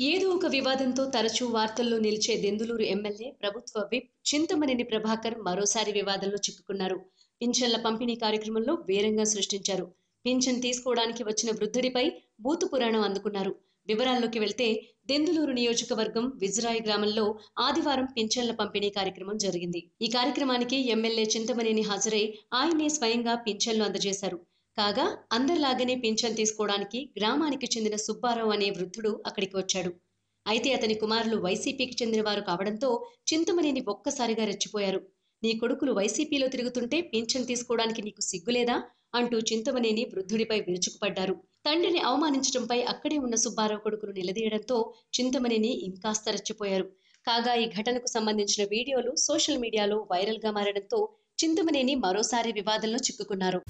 ఏదో ఒక వివాదంతో తరచూ వార్తల్లో నిలిచే దెందులూరు ఎమ్మెల్యే ప్రభుత్వ విప్ చింతమనేని ప్రభాకర్ మరోసారి వివాదంలో చిక్కుకున్నారు. పింఛన్ల పంపిణీ కార్యక్రమంలో వేరంగా సృష్టించారు. పింఛన్ తీసుకోవడానికి వచ్చిన వృద్ధుడిపై బూతు పురాణం అందుకున్నారు. వివరాల్లోకి వెళ్తే దెందులూరు నియోజకవర్గం విజరాయి గ్రామంలో ఆదివారం పింఛన్ల పంపిణీ కార్యక్రమం జరిగింది. ఈ కార్యక్రమానికి ఎమ్మెల్యే చింతమనేని హాజరై ఆయనే స్వయంగా పింఛన్లు అందజేశారు. కాగా అందరిలాగానే పింఛన్ తీసుకోవడానికి గ్రామానికి చెందిన సుబ్బారావు అనే వృద్ధుడు అక్కడికి వచ్చాడు. అయితే అతని కుమారులు వైసీపీకి చెందినవారు కావడంతో చింతమనేని ఒక్కసారిగా రెచ్చిపోయారు. నీ కొడుకులు వైసీపీలో తిరుగుతుంటే పింఛన్ తీసుకోవడానికి నీకు సిగ్గులేదా? అంటూ చింతమనేని వృద్ధుడిపై విరుచుకుపడ్డారు. తండ్రిని అవమానించడంపై అక్కడే ఉన్న సుబ్బారావు కొడుకును నిలదీయడంతో చింతమనేని ఇంకాస్త రెచ్చిపోయారు. కాగా ఈ ఘటనకు సంబంధించిన వీడియోలు సోషల్ మీడియాలో వైరల్గా మారడంతో చింతమనేని మరోసారి వివాదంలో చిక్కుకున్నారు.